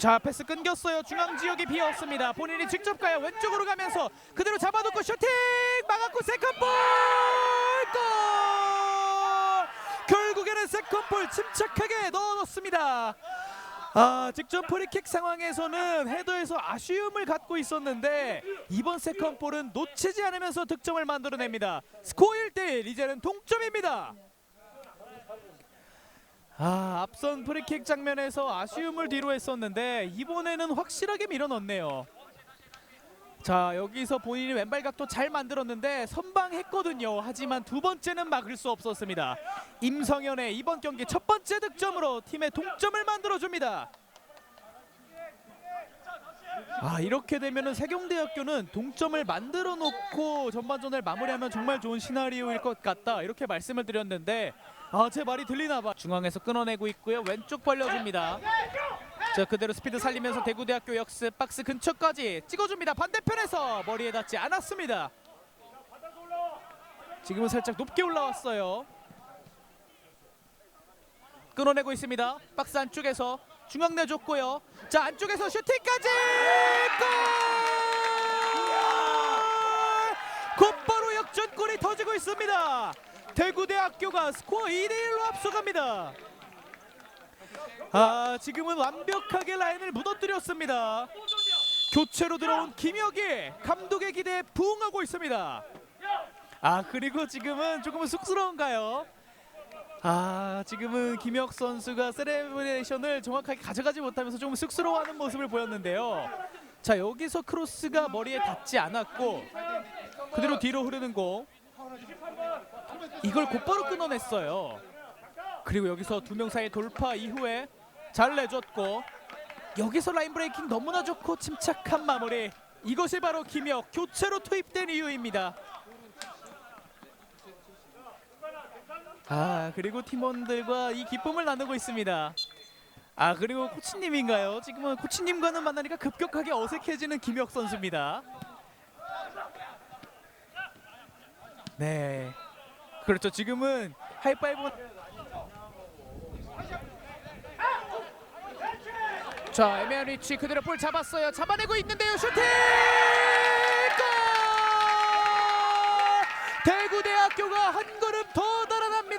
자 패스 끊겼어요. 중앙 지역이 비었습니다. 본인이 직접 가요. 왼쪽으로 가면서 그대로 잡아놓고 슈팅! 막았고 세컨볼! 골! 결국에는 세컨볼 침착하게 넣어놓습니다. 아 직접 프리킥 상황에서는 헤더에서 아쉬움을 갖고 있었는데 이번 세컨볼은 놓치지 않으면서 득점을 만들어냅니다. 스코어 1대1 이제는 동점입니다 아 앞선 프리킥 장면에서 아쉬움을 뒤로 했었는데 이번에는 확실하게 밀어넣네요. 자 여기서 본인이 왼발 각도 잘 만들었는데 선방했거든요. 하지만 두 번째는 막을 수 없었습니다. 임성현의 이번 경기 첫 번째 득점으로 팀의 동점을 만들어줍니다. 아 이렇게 되면은 세경대학교는 동점을 만들어 놓고 전반전을 마무리하면 정말 좋은 시나리오일 것 같다. 이렇게 말씀을 드렸는데 아 제 말이 들리나 봐 중앙에서 끊어내고 있고요. 왼쪽 벌려줍니다. 자 그대로 스피드 살리면서 대구대학교 역습 박스 근처까지 찍어줍니다. 반대편에서 머리에 닿지 않았습니다. 지금은 살짝 높게 올라왔어요. 끊어내고 있습니다. 박스 안쪽에서 중앙 내줬고요. 자 안쪽에서 슈팅까지! 골! 곧바로 역전골이 터지고 있습니다. 대구대학교가 스코어 2대 1로 앞서갑니다. 아 지금은 완벽하게 라인을 무너뜨렸습니다. 교체로 들어온 김혁이 감독의 기대에 부응하고 있습니다. 아 그리고 지금은 조금은 쑥스러운가요 아 지금은 김혁 선수가 세레브레이션을 정확하게 가져가지 못하면서 조금 쑥스러워하는 모습을 보였는데요. 자 여기서 크로스가 머리에 닿지 않았고 그대로 뒤로 흐르는 공. 이걸 곧바로 끊어냈어요. 그리고 여기서 두 명 사이 돌파 이후에 잘 내줬고 여기서 라인 브레이킹 너무나 좋고 침착한 마무리. 이것이 바로 김혁 교체로 투입된 이유입니다 아 그리고 팀원들과 이 기쁨을 나누고 있습니다. 아 그리고 코치님인가요? 지금은 코치님과는 만나니까 급격하게 어색해지는 김혁 선수입니다. 네. 그렇죠. 지금은 하이파이브 자 애매한 위치 그대로 볼 잡았어요. 잡아내고 있는데요 슈팅! 골! 대구대학교가 한 걸음 더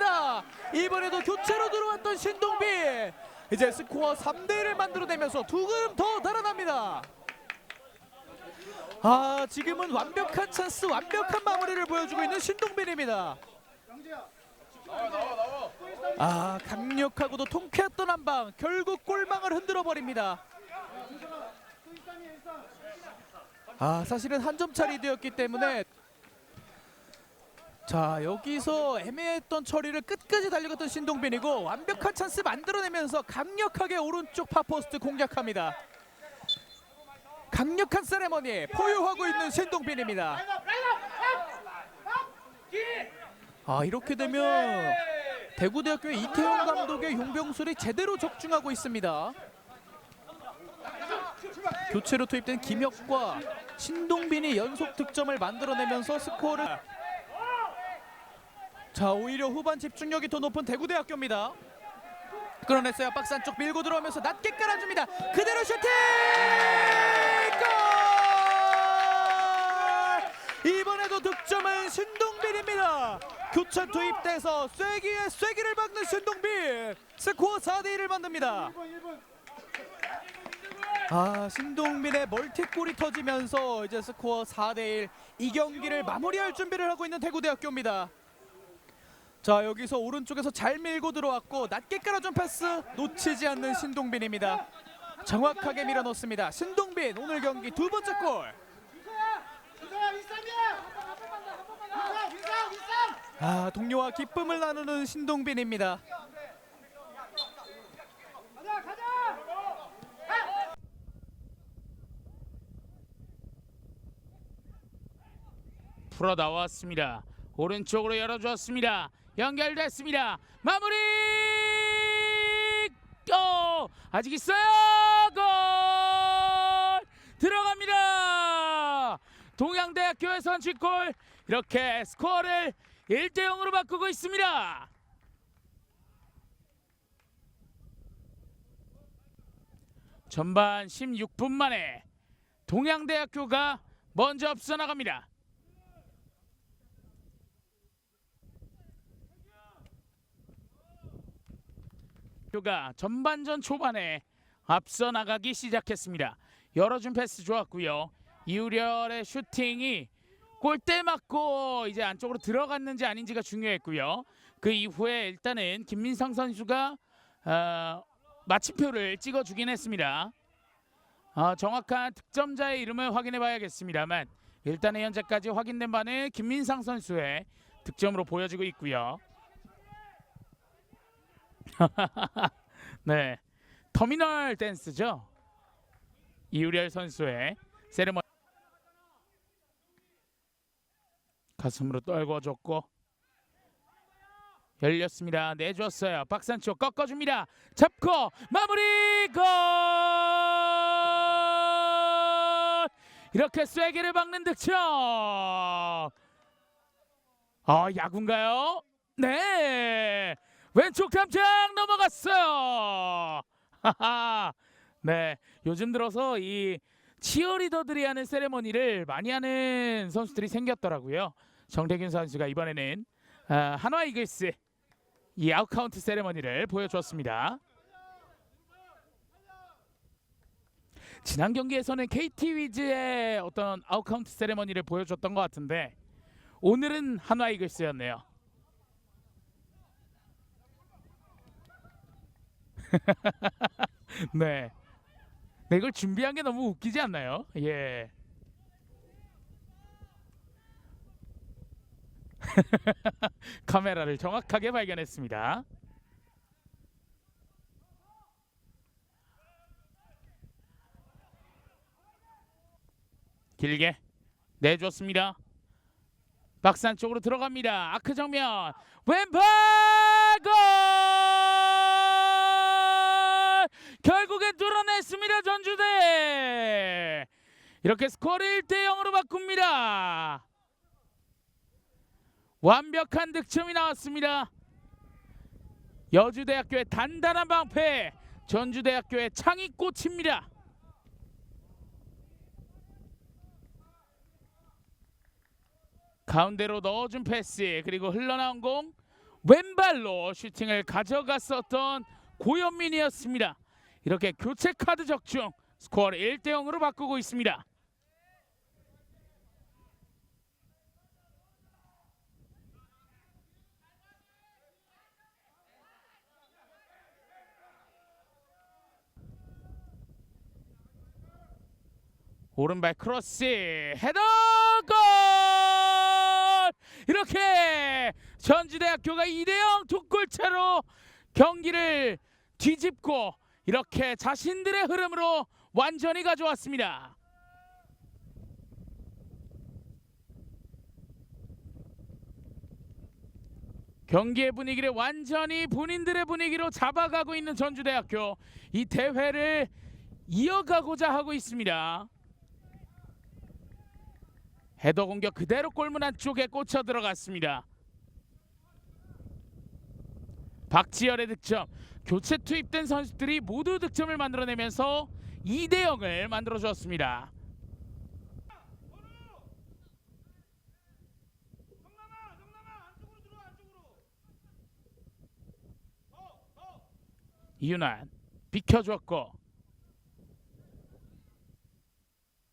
달아납니다. 이번에도 교체로 들어왔던 신동빈 이제 스코어 3대1을 만들어내면서 두 걸음 더 달아납니다. 아 지금은 완벽한 찬스 완벽한 마무리를 보여주고 있는 신동빈입니다. 아 강력하고도 통쾌했던 한방. 결국 골망을 흔들어 버립니다. 아 사실은 한 점 차리 되었기 때문에 자 여기서 애매했던 처리를 끝까지 달려갔던 신동빈이고 완벽한 찬스 만들어내면서 강력하게 오른쪽 파포스트 공략합니다 강력한 세레머니 포효하고 있는 신동빈입니다 아 이렇게 되면 대구대학교의 이태영 감독의 용병술이 제대로 적중하고 있습니다. 교체로 투입된 김혁과 신동빈이 연속 득점을 만들어내면서 스코어를 자 오히려 후반 집중력이 더 높은 대구대학교입니다. 끌어냈어요. 박스 안쪽 밀고 들어오면서 낮게 깔아줍니다. 그대로 슈팅! 골! 이번에도 득점은 신동빈입니다. 교체 투입돼서 쐐기에 쐐기를 박는 신동빈 스코어 4대1을 만듭니다 아 신동빈의 멀티골이 터지면서 이제 스코어 4대1 이 경기를 마무리할 준비를 하고 있는 대구대학교입니다 자 여기서 오른쪽에서 잘 밀고 들어왔고 낮게 깔아준 패스 놓치지 않는 신동빈입니다 정확하게 밀어넣습니다 신동빈 오늘 경기 두 번째 골 아, 동료와 기쁨을 나누는 신동빈입니다. 풀어 나왔습니다. 오른쪽으로 열어주었습니다. 연결됐습니다. 마무리! 어, 아직 있어요. 골! 들어갑니다. 동양대학교의 선취골 이렇게 스코어를 1대 0으로 바꾸고 있습니다. 전반 16분 만에 동양대학교가 먼저 앞서 나갑니다. 교가 전반전 초반에 앞서 나가기 시작했습니다. 열어준 패스 좋았고요. 이우렬의 슈팅이 골대 맞고 이제 안쪽으로 들어갔는지 아닌지가 중요했고요. 그 이후에 일단은 김민상 선수가 어, 마침표를 찍어주긴 했습니다. 어, 정확한 득점자의 이름을 확인해 봐야겠습니다만 일단은 현재까지 확인된 바는 김민상 선수의 득점으로 보여지고 있고요. 네, 터미널 댄스죠. 이우렬 선수의 세레머니 가슴으로 떨궈줬고 열렸습니다. 내줬어요. 박스 안쪽 꺾어줍니다. 잡고 마무리 골! 이렇게 쐐기를 박는 득점. 아 야구인가요? 네. 왼쪽 담장 넘어갔어요. 하하. 네. 요즘 들어서 이 치어리더들이 하는 세레머니를 많이 하는 선수들이 생겼더라고요. 정태균 선수가 이번에는 아, 한화 이글스 이 아웃카운트 세레머니를 보여주었습니다. 지난 경기에서는 KT 위즈의 어떤 아웃카운트 세레머니를 보여줬던 것 같은데 오늘은 한화 이글스였네요. 네. 네, 이걸 준비한 게 너무 웃기지 않나요? 예. 카메라를 정확하게 발견했습니다. 길게 내줬습니다. 박스 안쪽으로 들어갑니다. 아크 정면 왼발 골! 뚫어냈습니다. 전주대. 이렇게 스코어를 1대 0으로 바꿉니다. 완벽한 득점이 나왔습니다. 여주대학교의 단단한 방패, 전주대학교의 창이꽃입니다. 가운데로 넣어준 패스 그리고 흘러나온 공 왼발로 슈팅을 가져갔었던 고현민이었습니다. 이렇게 교체 카드 적중 스코어를 1대 0으로 바꾸고 있습니다. 오른발 크로스 헤더 골! 이렇게 전주대학교가 2대0 두 골차로 경기를 뒤집고 이렇게 자신들의 흐름으로 완전히 가져왔습니다. 경기의 분위기를 완전히 본인들의 분위기로 잡아가고 있는 전주대학교 이 대회를 이어가고자 하고 있습니다. 헤더 공격 그대로 골문 안쪽에 꽂혀 들어갔습니다. 박지열의 득점. 교체 투입된 선수들이 모두 득점을 만들어내면서 2대 0을 만들어 주었습니다. 이윤환 비켜줬고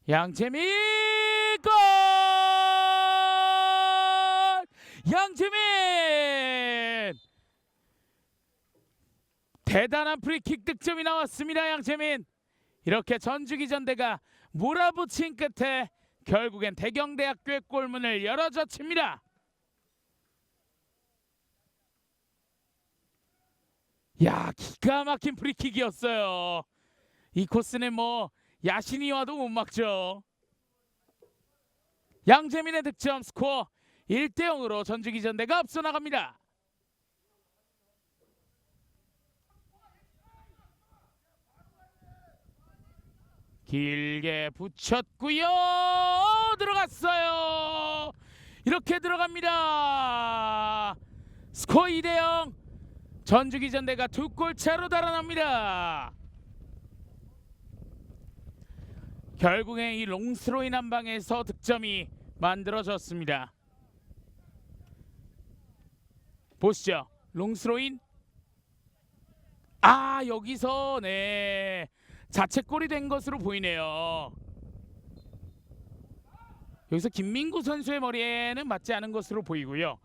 양재민 골! 양재민! 대단한 프리킥 득점이 나왔습니다. 양재민. 이렇게 전주기전대가 몰아붙인 끝에 결국엔 대경대학교의 골문을 열어젖힙니다. 야 기가 막힌 프리킥이었어요. 이 코스는 뭐 야신이 와도 못 막죠. 양재민의 득점 스코어 1대 0으로 전주기전대가 앞서 나갑니다. 길게 붙였고요. 들어갔어요. 이렇게 들어갑니다. 스코어 2대 0. 전주기전대가 두 골 차로 달아납니다. 결국엔 이 롱스로 인 한 방에서 득점이 만들어졌습니다. 보시죠. 롱스로인. 아 여기서 네 자책골이 된 것으로 보이네요. 여기서 김민구 선수의 머리에는 맞지 않은 것으로 보이고요.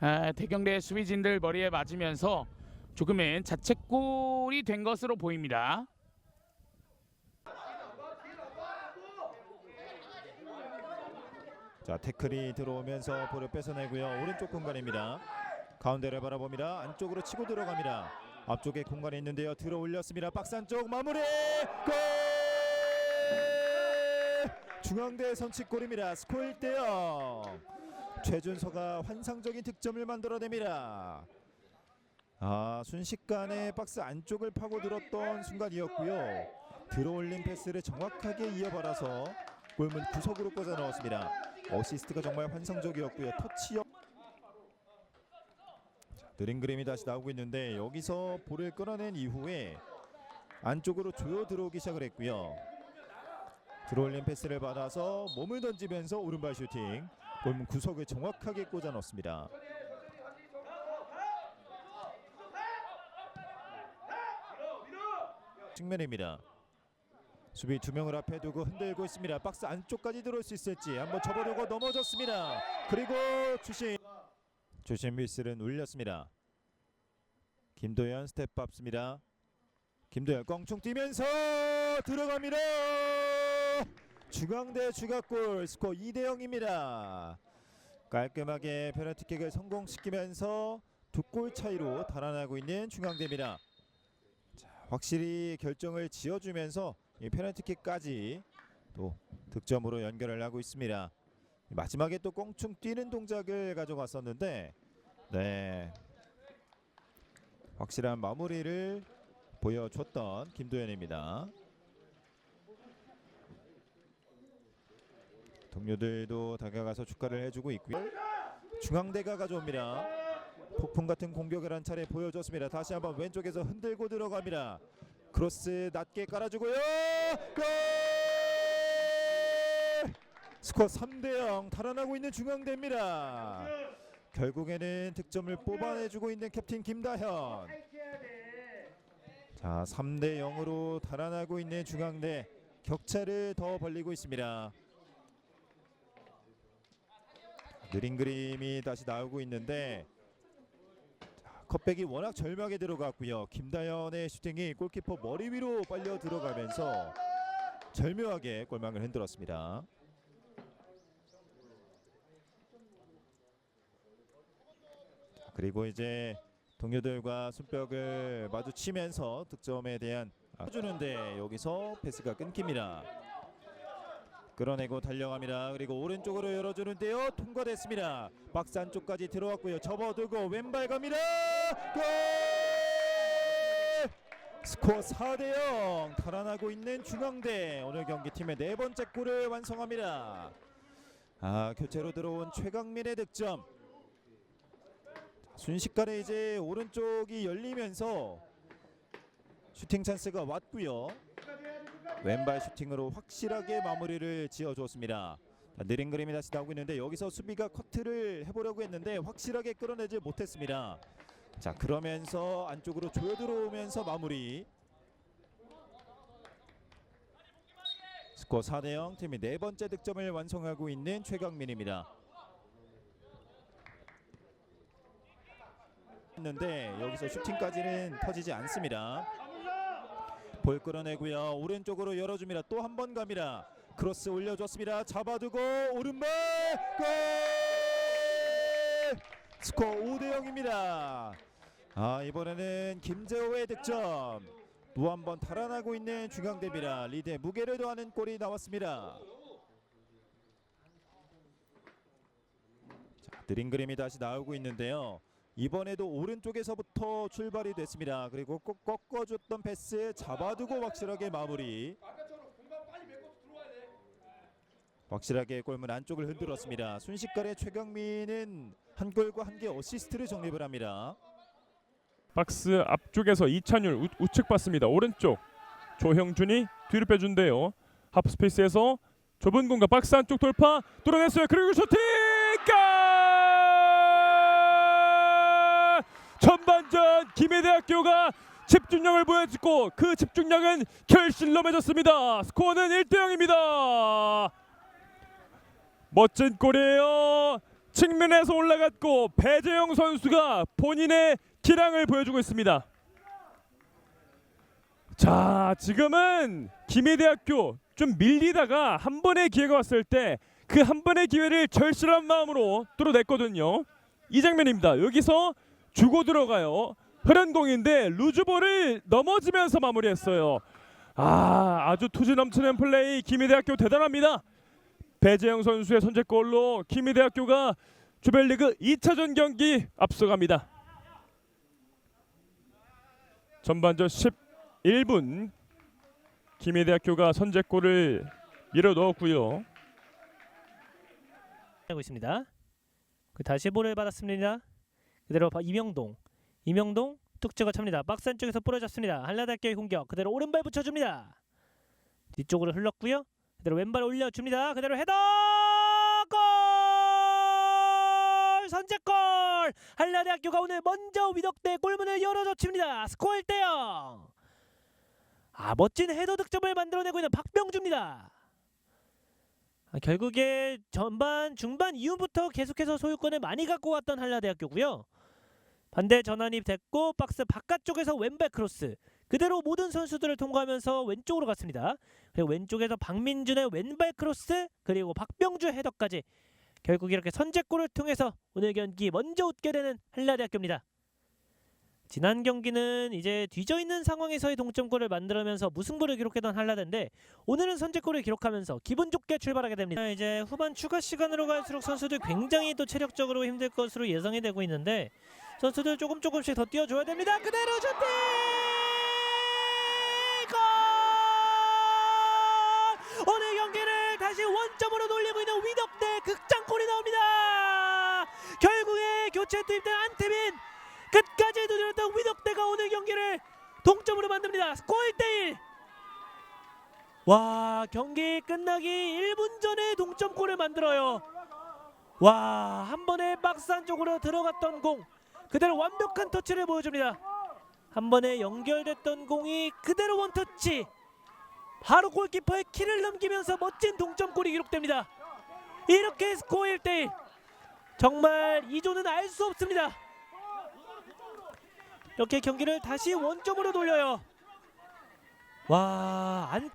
아, 대경대 수비진들 머리에 맞으면서 조금은 자책골이 된 것으로 보입니다. 자 태클이 들어오면서 볼을 뺏어내고요 오른쪽 공간입니다 가운데를 바라봅니다 안쪽으로 치고 들어갑니다 앞쪽에 공간이 있는데요. 들어 올렸습니다. 박스 안쪽 마무리! 골! 중앙대 선취골입니다. 스코어 1대0 최준서가 환상적인 득점을 만들어냅니다. 아 순식간에 박스 안쪽을 파고들었던 순간이었고요. 들어올린 패스를 정확하게 이어받아서 골문 구석으로 꽂아 넣었습니다. 어시스트가 정말 환상적이었고요. 터치력 자, 느린 그림이 다시 나오고 있는데 여기서 볼을 끌어낸 이후에 안쪽으로 조여 들어오기 시작을 했고요. 들어올린 패스를 받아서 몸을 던지면서 오른발 슈팅 골문 구석을 정확하게 꽂아 넣습니다. 측면입니다. 수비 두 명을 앞에 두고 흔들고 있습니다. 박스 안쪽까지 들어올 수 있을지 한번 접어두고 넘어졌습니다. 그리고 주심 주심 미스는 울렸습니다. 김도현 스텝 밟습니다. 김도현 껑충 뛰면서 들어갑니다. 중앙대 추가골 스코어 2대 0입니다. 깔끔하게 페널티킥을 성공시키면서 두 골 차이로 달아나고 있는 중앙대입니다. 자, 확실히 결정을 지어주면서 이 페널티킥까지 또 득점으로 연결을 하고 있습니다. 마지막에 또 꽁충 뛰는 동작을 가져갔었는데 네 확실한 마무리를 보여줬던 김도현입니다. 동료들도 다가가서 축하를 해주고 있고요. 중앙대가 가져옵니다. 폭풍 같은 공격을 한 차례 보여줬습니다. 다시 한번 왼쪽에서 흔들고 들어갑니다. 크로스 낮게 깔아주고요. 골! 스코어 3대 0 달아나고 있는 중앙대입니다. 결국에는 득점을 뽑아내주고 있는 캡틴 김다현. 자, 3대 0으로 달아나고 있는 중앙대 격차를 더 벌리고 있습니다. 느린 그림이 다시 나오고 있는데 컵백이 워낙 절묘하게 들어갔고요. 김다현의 슈팅이 골키퍼 머리 위로 빨려 들어가면서 절묘하게 골망을 흔들었습니다. 그리고 이제 동료들과 손뼉을 마주치면서 득점에 대한 아, 주는데 여기서 패스가 끊깁니다. 끌어내고 달려갑니다. 그리고 오른쪽으로 열어주는데요. 통과됐습니다. 박스 안쪽까지 들어왔고요. 접어두고 왼발 갑니다. 골! 스코어 4대 0 달아나고 있는 중앙대 오늘 경기 팀의 네 번째 골을 완성합니다. 아 교체로 들어온 최강민의 득점. 자, 순식간에 이제 오른쪽이 열리면서 슈팅 찬스가 왔고요. 왼발 슈팅으로 확실하게 마무리를 지어줬습니다. 자, 느린 그림이 다시 나오고 있는데 여기서 수비가 커트를 해보려고 했는데 확실하게 끌어내지 못했습니다. 자 그러면서 안쪽으로 조여 들어오면서 마무리. 스코어 4대0 팀이 네 번째 득점을 완성하고 있는 최강민입니다. 했는데 여기서 슈팅까지는 터지지 않습니다. 볼 끌어내고요. 오른쪽으로 열어줍니다. 또 한 번 갑니다. 크로스 올려줬습니다. 잡아두고 오른발 골! 스코어 5대 0입니다. 아 이번에는 김재호의 득점. 또 한 번 달아나고 있는 중앙대입니다. 리드에 무게를 더하는 골이 나왔습니다. 자, 느린 그림이 다시 나오고 있는데요. 이번에도 오른쪽에서부터 출발이 됐습니다. 그리고 꼭 꺾어줬던 패스 잡아두고 확실하게 마무리. 확실하게 골문 안쪽을 흔들었습니다. 순식간에 최경민은 한 골과 한 개 어시스트를 정립을 합니다. 박스 앞쪽에서 이찬율 우, 우측 봤습니다. 오른쪽 조형준이 뒤로 빼준대요. 하프스페이스에서 좁은 공간 박스 안쪽 돌파 뚫어냈어요. 그리고 슈팅! 골! 전반전 김해대학교가 집중력을 보여주고 그 집중력은 결실로 맺었습니다. 스코어는 1대 0입니다. 멋진 골이에요. 측면에서 올라갔고 배재영 선수가 본인의 기량을 보여주고 있습니다. 자, 지금은 김해대학교 좀 밀리다가 한 번의 기회가 왔을 때 그 한 번의 기회를 절실한 마음으로 뚫어냈거든요. 이 장면입니다. 여기서 주고 들어가요. 흐른 공인데 루즈볼을 넘어지면서 마무리했어요. 아, 아주 투지 넘치는 플레이 김해대학교 대단합니다. 배재영 선수의 선제골로 김해대학교가 조별리그 2차전 경기 앞서갑니다. 전반전 11분 김해대학교가 선제골을 밀어 넣었고요. 하고 있습니다. 그 다시 볼을 받았습니다. 그대로 바- 이명동, 이명동 툭치가 찹니다. 박스 안쪽에서 부러졌습니다. 한라대학교의 공격 그대로 오른발 붙여줍니다. 뒤쪽으로 흘렀고요. 그대로 왼발 올려줍니다. 그대로 헤더 골! 선제골! 한라대학교가 오늘 먼저 위덕대 골문을 열어젖힙니다. 스코어 1대 0. 아 멋진 헤더 득점을 만들어내고 있는 박병주입니다. 아, 결국에 전반 중반 이후부터 계속해서 소유권을 많이 갖고 왔던 한라대학교고요. 반대 전환이 됐고 박스 바깥쪽에서 왼발 크로스 그대로 모든 선수들을 통과하면서 왼쪽으로 갔습니다. 그리고 왼쪽에서 박민준의 왼발 크로스 그리고 박병주 헤더까지 결국 이렇게 선제골을 통해서 오늘 경기 먼저 웃게 되는 한라대학교입니다. 지난 경기는 이제 뒤져 있는 상황에서의 동점골을 만들면서 무승부를 기록했던 한라대인데 오늘은 선제골을 기록하면서 기분 좋게 출발하게 됩니다. 이제 후반 추가 시간으로 갈수록 선수들 굉장히 또 체력적으로 힘들 것으로 예상이 되고 있는데 선수들 조금 조금씩 더 뛰어줘야 됩니다. 그대로 슈팅! 골! 오늘 경기를 다시 원점으로 돌리고 있는 위덕대 극장골이 나옵니다. 결국에 교체 투입된 안태민 끝까지 두드렸던 위덕대가 오늘 경기를 동점으로 만듭니다. 스코어 1대1. 와 경기 끝나기 1분 전에 동점골을 만들어요. 와 한 번에 박스 안쪽으로 들어갔던 공 그대로 완벽한 터치를 보여줍니다. 한 번에 연결됐던 공이 그대로 원터치 바로 골키퍼의 키를 넘기면서 멋진 동점골이 기록됩니다. 이렇게 스코어 1대1 정말 이조는 알 수 없습니다. 이렇게 경기를 다시 원점으로 돌려요. 와, 안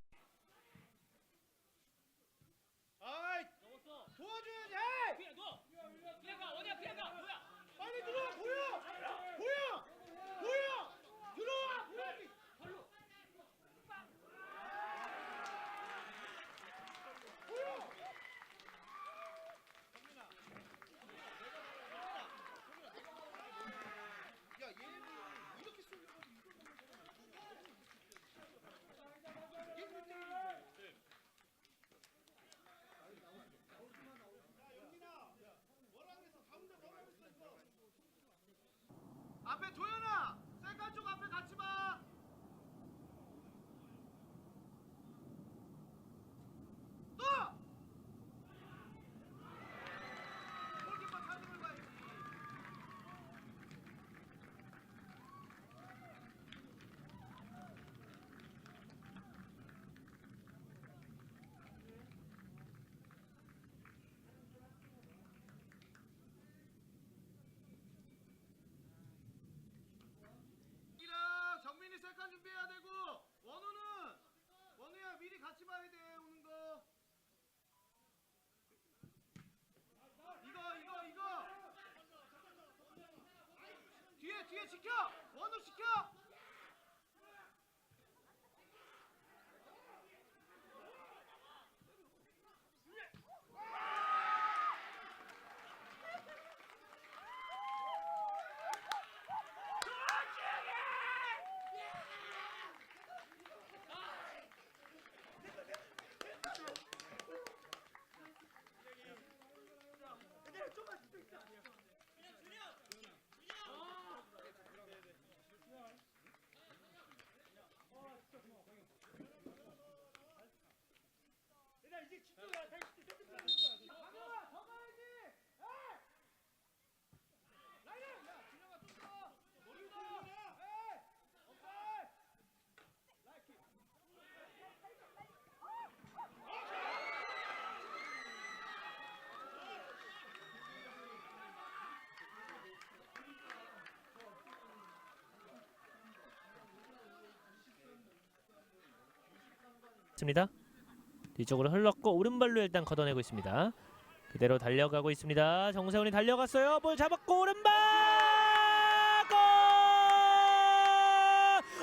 앞에 도현아 셀카 쪽 앞에 같이 봐 또! 골키퍼 타임을 가야지 이랑 정민이 셀카 준비해야 되고 원우는 원우야 미리 같이 봐야 돼 오는 거 이거 이거 이거 지켜! 원우 지켜 습니다 뒤쪽으로 흘렀고 오른발로 일단 걷어내고 있습니다. 그대로 달려가고 있습니다. 정세훈이 달려갔어요. 볼 잡았고 오른발 골!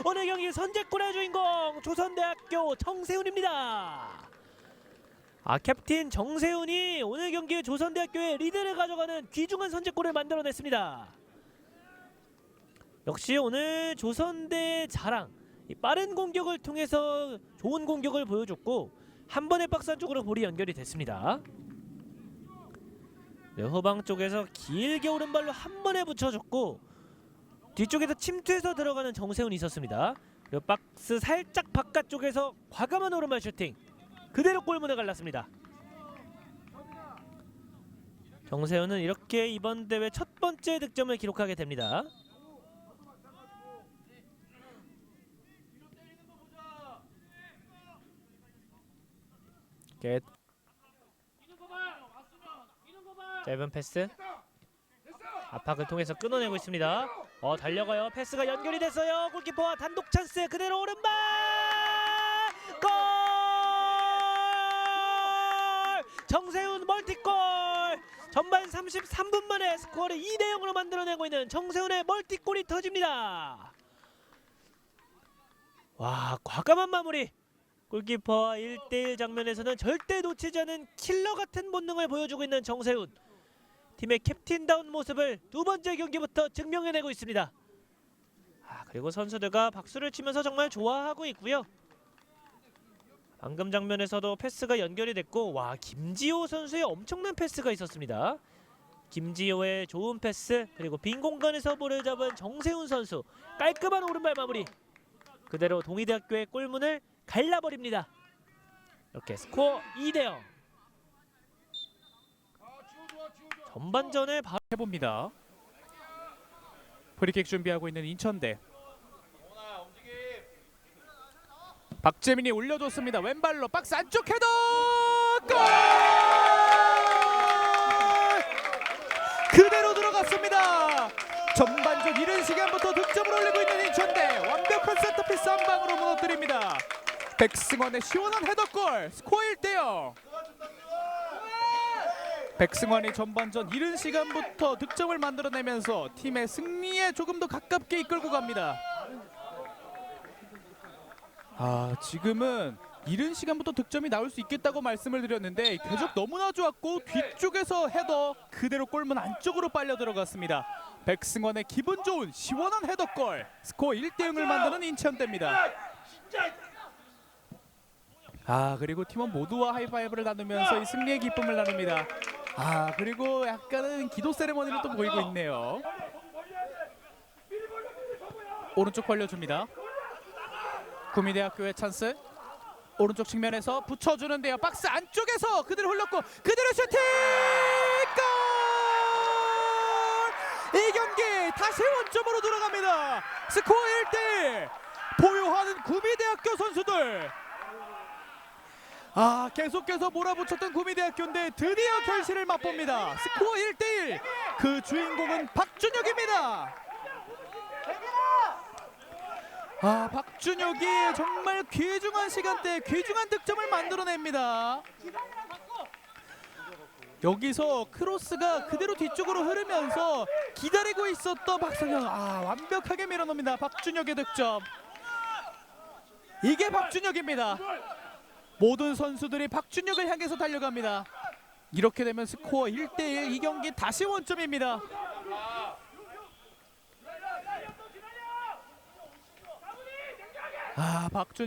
오늘 경기 선제골의 주인공 조선대학교 정세훈입니다. 아 캡틴 정세훈이 오늘 경기 조선대학교의 리드를 가져가는 귀중한 선제골을 만들어냈습니다. 역시 오늘 조선대의 자랑 이 빠른 공격을 통해서 좋은 공격을 보여줬고 한 번에 박스 안쪽으로 볼이 연결이 됐습니다. 네, 후방 쪽에서 길게 오른발로 한 번에 붙여줬고 뒤쪽에서 침투해서 들어가는 정세훈이 있었습니다. 그리고 박스 살짝 바깥쪽에서 과감한 오른발 슈팅 그대로 골문에 갈랐습니다. 정세훈은 이렇게 이번 대회 첫 번째 득점을 기록하게 됩니다. 겟. 짧은 패스. 압박을 통해서 끊어내고 있습니다. 어 달려가요. 패스가 연결이 됐어요. 골키퍼와 단독 찬스. 그대로 오른발! 골! 정세훈 멀티골! 전반 33분 만에 스코어를 2대 0으로 만들어내고 있는 정세훈의 멀티골이 터집니다. 와 과감한 마무리 골키퍼와 1대1 장면에서는 절대 놓치지 않은 킬러 같은 본능을 보여주고 있는 정세훈. 팀의 캡틴다운 모습을 두 번째 경기부터 증명해내고 있습니다. 아 그리고 선수들과 박수를 치면서 정말 좋아하고 있고요. 방금 장면에서도 패스가 연결이 됐고 와 김지호 선수의 엄청난 패스가 있었습니다. 김지호의 좋은 패스 그리고 빈 공간에서 볼을 잡은 정세훈 선수. 깔끔한 오른발 마무리. 그대로 동의대학교의 골문을 갈라버립니다. 이렇게 스코어 2대 0. 전반전에 바로 해봅니다. 프리킥 준비하고 있는 인천대. 박재민이 올려줬습니다. 왼발로 박스 안쪽 헤더 골! 그대로 들어갔습니다. 전반전 이른 시간부터 득점을 올리고 있는 인천대 완벽한 센터피스 한 방으로 무너뜨립니다. 백승원의 시원한 헤더골 스코어 1대 0. 백승원이 전반전 이른 시간부터 득점을 만들어내면서 팀의 승리에 조금 더 가깝게 이끌고 갑니다. 아 지금은 이른 시간부터 득점이 나올 수 있겠다고 말씀을 드렸는데 궤적 너무나 좋았고 뒤쪽에서 헤더 그대로 골문 안쪽으로 빨려 들어갔습니다. 백승원의 기분 좋은 시원한 헤더골 스코어 1대 0을 만드는 인천대입니다. 아 그리고 팀원 모두와 하이파이브를 나누면서 이 승리의 기쁨을 나눕니다. 아 그리고 약간은 기도 세레머니를 또 보이고 있네요. 오른쪽 벌려줍니다. 구미대학교의 찬스. 오른쪽 측면에서 붙여주는데요. 박스 안쪽에서 그대로 흘렀고 그대로 슈팅! 골! 이 경기 다시 원점으로 돌아갑니다. 스코어 1대1 보유하는 구미대학교 선수들. 아 계속해서 몰아붙였던 구미대학교인데 드디어 결실을 맛봅니다. 스코어 1대1 그 주인공은 박준혁입니다. 아 박준혁이 정말 귀중한 시간대에 귀중한 득점을 만들어냅니다. 여기서 크로스가 그대로 뒤쪽으로 흐르면서 기다리고 있었던 박성현 아 완벽하게 밀어넣습니다. 박준혁의 득점. 이게 박준혁입니다. 모든 선수들이 박준혁을 향해서 달려갑니다. 이렇게 되면 스코어 1대1 이 경기 다시 원점입니다. 아 박준혁